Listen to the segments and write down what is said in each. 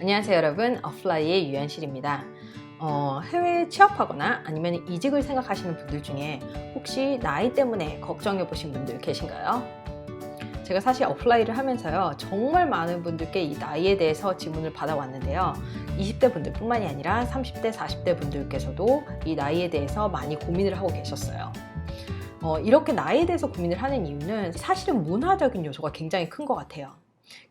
안녕하세요 여러분. 어플라이의 유현실입니다. 어, 해외에 취업하거나 아니면 이직을 생각하시는 분들 중에 혹시 나이 때문에 걱정해 보신 분들 계신가요? 제가 사실 어플라이를 하면서요 정말 많은 분들께 이 나이에 대해서 질문을 받아왔는데요. 20대 분들 뿐만이 아니라 30대 40대 분들께서도 이 나이에 대해서 많이 고민을 하고 계셨어요. 어, 이렇게 나이에 대해서 고민을 하는 이유는 사실은 문화적인 요소가 굉장히 큰 것 같아요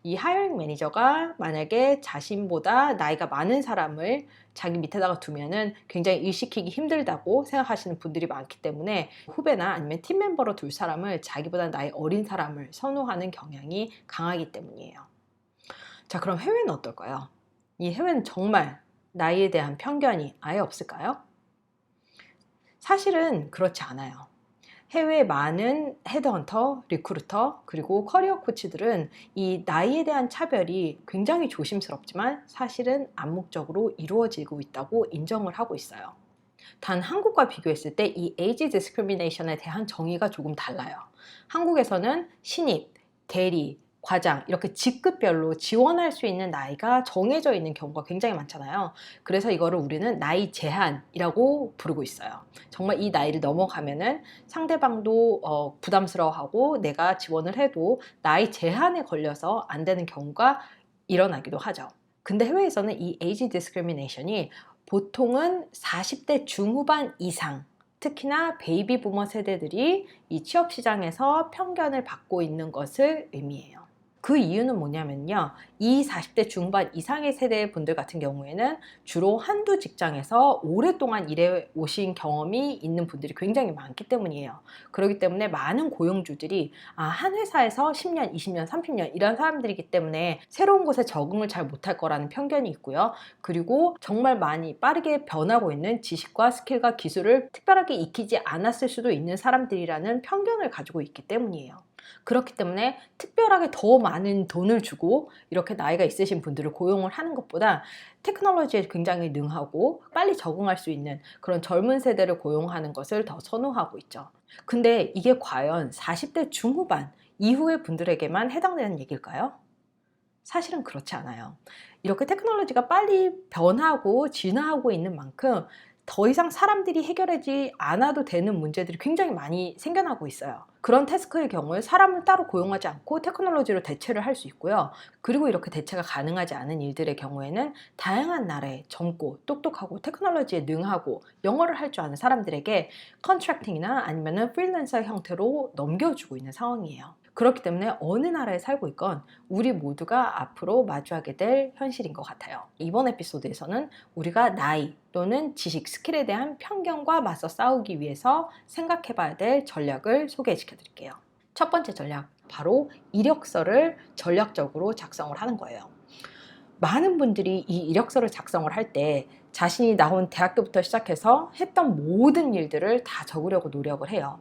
이 하이어링 매니저가 만약에 자신보다 나이가 많은 사람을 자기 밑에다가 두면은 굉장히 일시키기 힘들다고 생각하시는 분들이 많기 때문에 후배나 아니면 팀 멤버로 둘 사람을 자기보다 나이 어린 사람을 선호하는 경향이 강하기 때문이에요. 자, 그럼 해외는 어떨까요? 이 해외는 정말 나이에 대한 편견이 아예 없을까요? 사실은 그렇지 않아요. 해외 많은 헤드헌터, 리크루터, 그리고 커리어 코치들은 이 나이에 대한 차별이 굉장히 조심스럽지만 사실은 암묵적으로 이루어지고 있다고 인정을 하고 있어요. 단 한국과 비교했을 때 이 에이지 디스크리미네이션에 대한 정의가 조금 달라요. 한국에서는 신입, 대리, 과장 이렇게 직급별로 지원할 수 있는 나이가 정해져 있는 경우가 굉장히 많잖아요. 그래서 이거를 우리는 나이 제한이라고 부르고 있어요. 정말 이 나이를 넘어가면은 상대방도 어, 부담스러워하고 내가 지원을 해도 나이 제한에 걸려서 안 되는 경우가 일어나기도 하죠. 근데 해외에서는 이 에이지 디스크리미네이션이 보통은 40대 중후반 이상 특히나 베이비 부머 세대들이 이 취업 시장에서 편견을 받고 있는 것을 의미해요. 그 이유는 뭐냐면요. 이 40대 중반 이상의 세대 분들 같은 경우에는 주로 한두 직장에서 오랫동안 일해 오신 경험이 있는 분들이 굉장히 많기 때문이에요. 그렇기 때문에 많은 고용주들이 아, 한 회사에서 10년, 20년, 30년 이런 사람들이기 때문에 새로운 곳에 적응을 잘 못할 거라는 편견이 있고요. 그리고 정말 많이 빠르게 변하고 있는 지식과 스킬과 기술을 특별하게 익히지 않았을 수도 있는 사람들이라는 편견을 가지고 있기 때문이에요. 그렇기 때문에 특별하게 더 많은 돈을 주고 이렇게 나이가 있으신 분들을 고용을 하는 것보다 테크놀로지에 굉장히 능하고 빨리 적응할 수 있는 그런 젊은 세대를 고용하는 것을 더 선호하고 있죠. 근데 이게 과연 40대 중후반 이후의 분들에게만 해당되는 얘기일까요? 사실은 그렇지 않아요. 이렇게 테크놀로지가 빨리 변하고 진화하고 있는 만큼 더 이상 사람들이 해결하지 않아도 되는 문제들이 굉장히 많이 생겨나고 있어요. 그런 태스크의 경우에 사람을 따로 고용하지 않고 테크놀로지로 대체를 할 수 있고요. 그리고 이렇게 대체가 가능하지 않은 일들의 경우에는 다양한 나라의 젊고 똑똑하고 테크놀로지에 능하고 영어를 할 줄 아는 사람들에게 컨트랙팅이나 아니면 프리랜서 형태로 넘겨주고 있는 상황이에요. 그렇기 때문에 어느 나라에 살고 있건 우리 모두가 앞으로 마주하게 될 현실인 것 같아요. 이번 에피소드에서는 우리가 나이 또는 지식, 스킬에 대한 편견과 맞서 싸우기 위해서 생각해 봐야 될 전략을 소개시켜 드릴게요. 첫 번째 전략, 바로 이력서를 전략적으로 작성을 하는 거예요. 많은 분들이 이 이력서를 작성을 할 때 자신이 나온 대학교부터 시작해서 했던 모든 일들을 다 적으려고 노력을 해요.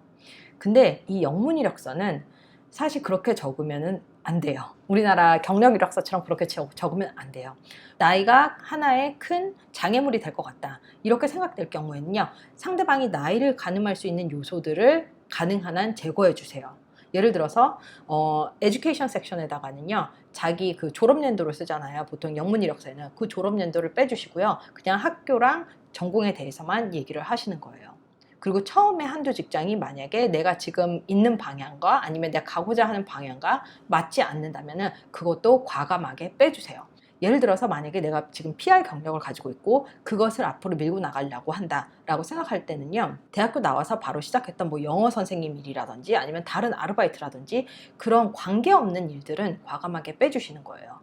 근데 이 영문 이력서는 사실 그렇게 적으면 안 돼요. 우리나라 경력 이력서처럼 그렇게 적으면 안 돼요. 나이가 하나의 큰 장애물이 될 것 같다. 이렇게 생각될 경우에는요, 상대방이 나이를 가늠할 수 있는 요소들을 가능한 한 제거해 주세요. 예를 들어서 어, 에듀케이션 섹션에다가는요 자기 그 졸업 연도를 쓰잖아요 보통 영문 이력서에는 그 졸업 연도를 빼주시고요 그냥 학교랑 전공에 대해서만 얘기를 하시는 거예요 그리고 처음에 한두 직장이 만약에 내가 지금 있는 방향과 아니면 내가 가고자 하는 방향과 맞지 않는다면은 그것도 과감하게 빼주세요. 예를 들어서 만약에 내가 지금 PR 경력을 가지고 있고 그것을 앞으로 밀고 나가려고 한다라고 생각할 때는요. 대학교 나와서 바로 시작했던 뭐 영어 선생님 일이라든지 아니면 다른 아르바이트라든지 그런 관계없는 일들은 과감하게 빼주시는 거예요.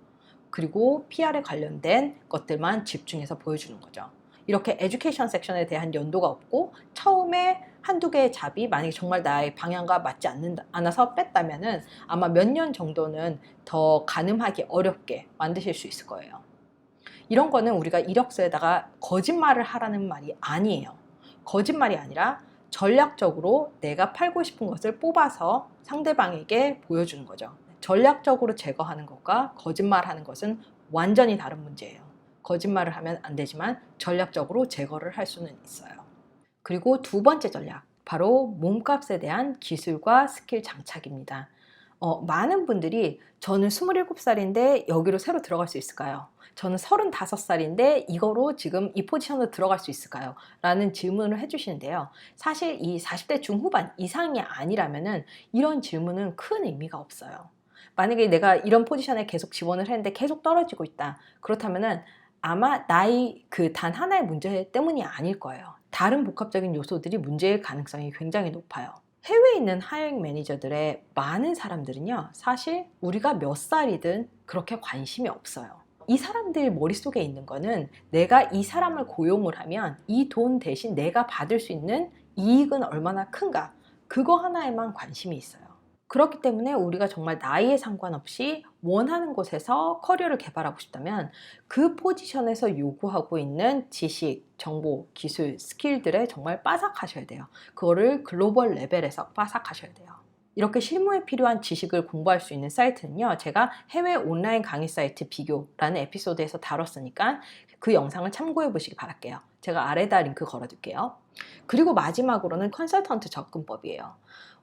그리고 PR에 관련된 것들만 집중해서 보여주는 거죠. 이렇게 에듀케이션 섹션에 대한 연도가 없고 처음에 한두 개의 잡이 만약에 정말 나의 방향과 맞지 않는다, 않아서 뺐다면은 아마 몇 년 정도는 더 가늠하기 어렵게 만드실 수 있을 거예요. 이런 거는 우리가 이력서에다가 거짓말을 하라는 말이 아니에요. 거짓말이 아니라 전략적으로 내가 팔고 싶은 것을 뽑아서 상대방에게 보여주는 거죠. 전략적으로 제거하는 것과 거짓말하는 것은 완전히 다른 문제예요. 거짓말을 하면 안 되지만 전략적으로 제거를 할 수는 있어요. 그리고 두 번째 전략, 바로 몸값에 대한 기술과 스킬 장착입니다. 어, 많은 분들이 저는 27살인데 여기로 새로 들어갈 수 있을까요? 저는 35살인데 이거로 지금 이 포지션으로 들어갈 수 있을까요? 라는 질문을 해주시는데요. 사실 이 40대 중후반 이상이 아니라면은 이런 질문은 큰 의미가 없어요. 만약에 내가 이런 포지션에 계속 지원을 했는데 계속 떨어지고 있다. 그렇다면은 아마 나이 그 단 하나의 문제 때문이 아닐 거예요. 다른 복합적인 요소들이 문제일 가능성이 굉장히 높아요. 해외에 있는 하이잉 매니저들의 많은 사람들은요, 사실 우리가 몇 살이든 그렇게 관심이 없어요. 이 사람들 머릿속에 있는 거는 내가 이 사람을 고용을 하면 이 돈 대신 내가 받을 수 있는 이익은 얼마나 큰가. 그거 하나에만 관심이 있어요. 그렇기 때문에 우리가 정말 나이에 상관없이 원하는 곳에서 커리어를 개발하고 싶다면 그 포지션에서 요구하고 있는 지식, 정보, 기술, 스킬들에 정말 빠삭하셔야 돼요. 그거를 글로벌 레벨에서 빠삭하셔야 돼요. 이렇게 실무에 필요한 지식을 공부할 수 있는 사이트는요, 제가 해외 온라인 강의 사이트 비교라는 에피소드에서 다뤘으니까 그 영상을 참고해 보시기 바랄게요. 제가 아래다 링크 걸어둘게요. 그리고 마지막으로는 컨설턴트 접근법이에요.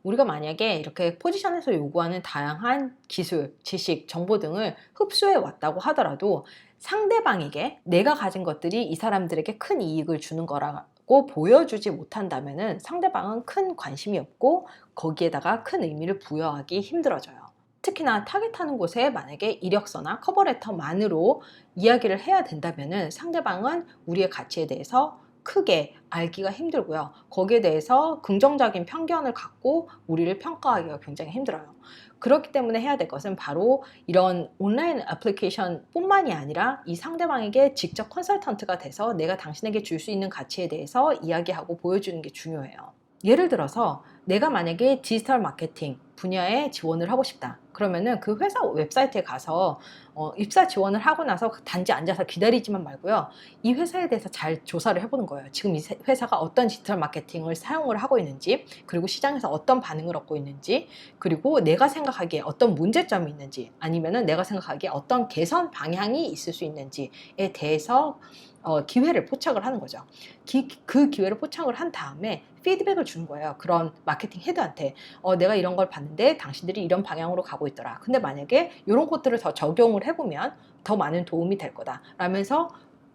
우리가 만약에 이렇게 포지션에서 요구하는 다양한 기술, 지식, 정보 등을 흡수해 왔다고 하더라도 상대방에게 내가 가진 것들이 이 사람들에게 큰 이익을 주는 거라고 보여주지 못한다면 상대방은 큰 관심이 없고 거기에다가 큰 의미를 부여하기 힘들어져요. 특히나 타겟하는 곳에 만약에 이력서나 커버레터만으로 이야기를 해야 된다면 상대방은 우리의 가치에 대해서 크게 알기가 힘들고요. 거기에 대해서 긍정적인 편견을 갖고 우리를 평가하기가 굉장히 힘들어요. 그렇기 때문에 해야 될 것은 바로 이런 온라인 애플리케이션 뿐만이 아니라 이 상대방에게 직접 컨설턴트가 돼서 내가 당신에게 줄 수 있는 가치에 대해서 이야기하고 보여주는 게 중요해요. 예를 들어서 내가 만약에 디지털 마케팅 분야에 지원을 하고 싶다. 그러면은 그 회사 웹사이트에 가서 어, 입사 지원을 하고 나서 단지 앉아서 기다리지만 말고요. 이 회사에 대해서 잘 조사를 해보는 거예요. 지금 이 회사가 어떤 디지털 마케팅을 사용을 하고 있는지, 그리고 시장에서 어떤 반응을 얻고 있는지, 그리고 내가 생각하기에 어떤 문제점이 있는지, 아니면은 내가 생각하기에 어떤 개선 방향이 있을 수 있는지에 대해서 어, 기회를 포착을 하는 거죠. 기, 그 기회를 포착을 한 다음에 피드백을 주는 거예요. 그런 마케팅 헤드한테 어, 내가 이런 걸 봤는데 당신들이 이런 방향으로 가고 있더라. 근데 만약에 이런 것들을 더 적용을 해보면 더 많은 도움이 될 거다. 라면서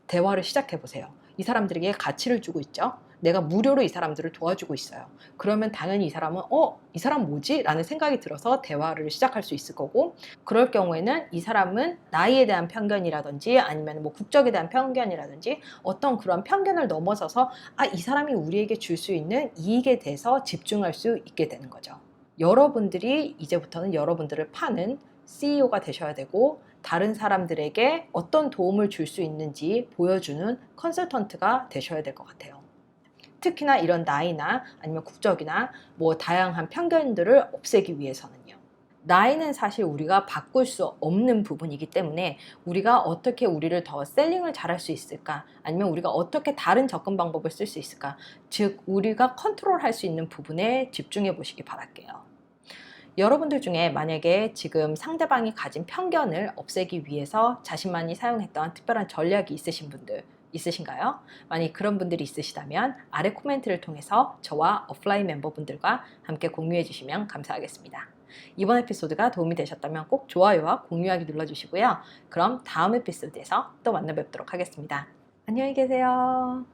대화를 시작해 보세요. 이 사람들에게 가치를 주고 있죠. 내가 무료로 이 사람들을 도와주고 있어요. 그러면 당연히 이 사람은 어, 이 사람 뭐지? 라는 생각이 들어서 대화를 시작할 수 있을 거고 그럴 경우에는 이 사람은 나이에 대한 편견이라든지 아니면 뭐 국적에 대한 편견이라든지 어떤 그런 편견을 넘어서서 아, 이 사람이 우리에게 줄 수 있는 이익에 대해서 집중할 수 있게 되는 거죠. 여러분들이 이제부터는 여러분들을 파는 CEO가 되셔야 되고 다른 사람들에게 어떤 도움을 줄 수 있는지 보여주는 컨설턴트가 되셔야 될 것 같아요. 특히나 이런 나이나 아니면 국적이나 뭐 다양한 편견들을 없애기 위해서는요. 나이는 사실 우리가 바꿀 수 없는 부분이기 때문에 우리가 어떻게 우리를 더 셀링을 잘할 수 있을까? 아니면 우리가 어떻게 다른 접근 방법을 쓸 수 있을까? 즉, 우리가 컨트롤 할 수 있는 부분에 집중해 보시기 바랄게요. 여러분들 중에 만약에 지금 상대방이 가진 편견을 없애기 위해서 자신만이 사용했던 특별한 전략이 있으신 분들, 있으신가요? 만약 그런 분들이 있으시다면 아래 코멘트를 통해서 저와 오프라인 멤버분들과 함께 공유해 주시면 감사하겠습니다. 이번 에피소드가 도움이 되셨다면 꼭 좋아요와 공유하기 눌러주시고요. 그럼 다음 에피소드에서 또 만나 뵙도록 하겠습니다. 안녕히 계세요.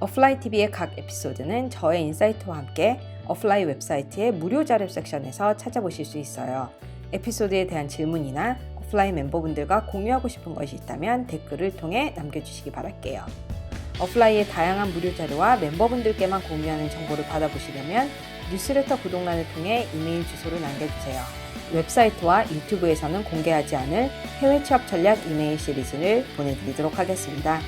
오프라인 TV의 각 에피소드는 저의 인사이트와 함께 오프라인 웹사이트의 무료 자료 섹션에서 찾아보실 수 있어요. 에피소드에 대한 질문이나 오프라인 멤버분들과 공유하고 싶은 것이 있다면 댓글을 통해 남겨주시기 바랄게요. 오프라인의 다양한 무료 자료와 멤버분들께만 공유하는 정보를 받아보시려면 뉴스레터 구독란을 통해 이메일 주소를 남겨주세요. 웹사이트와 유튜브에서는 공개하지 않을 해외 취업 전략 이메일 시리즈를 보내드리도록 하겠습니다.